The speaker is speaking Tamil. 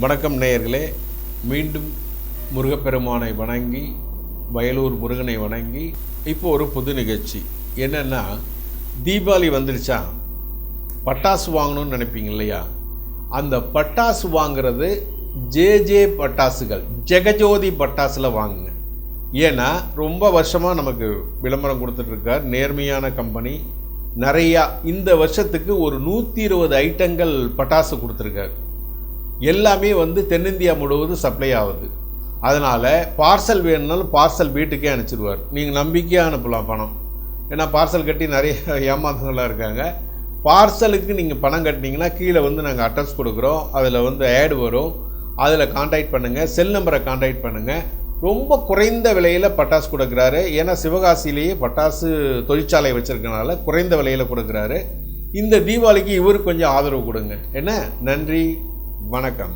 வணக்கம் நேயர்களே. மீண்டும் முருகப்பெருமானை வணங்கி வயலூர் முருகனை வணங்கி இப்போ ஒரு புது நிகழ்ச்சி. என்னென்னா தீபாவளி வந்துடுச்சா பட்டாசு வாங்கணும்னு நினைப்பீங்க இல்லையா? அந்த பட்டாசு வாங்கிறது ஜே ஜே பட்டாசுகள் ஜெகஜோதி பட்டாசில் வாங்குங்க. ஏன்னா ரொம்ப வருஷமாக நமக்கு விளம்பரம் கொடுத்துட்ருக்கார் நேர்மையான கம்பெனி. நிறையா இந்த வருஷத்துக்கு ஒரு நூற்றி இருபது ஐட்டங்கள் பட்டாசு கொடுத்துருக்காரு. எல்லாமே வந்து தென்னிந்தியா முழுவதும் சப்ளை ஆகுது. அதனால் பார்சல் வேணும்னாலும் பார்சல் வீட்டுக்கே அனுப்பிச்சிடுவார். நீங்கள் நம்பிக்கையாக அனுப்பலாம் பணம். ஏன்னா பார்சல் கட்டி நிறைய ஏமாந்தவங்களாம் இருக்காங்க. பார்சலுக்கு நீங்கள் பணம் கட்டினீங்கன்னா கீழே வந்து நாங்கள் அட்ரஸ் கொடுக்குறோம். அதில் வந்து ஆட் வரும். அதில் காண்டாக்ட் பண்ணுங்கள் செல் நம்பரை காண்டாக்ட் பண்ணுங்கள் ரொம்ப குறைந்த விலையில் பட்டாசு கொடுக்குறாரு. ஏன்னா சிவகாசியிலேயே பட்டாசு தொழிற்சாலை வச்சுருக்கனால குறைந்த விலையில் கொடுக்குறாரு. இந்த தீபாவளிக்கு இவருக்கு கொஞ்சம் ஆதரவு கொடுங்க. என்ன? நன்றி. வணக்கம்.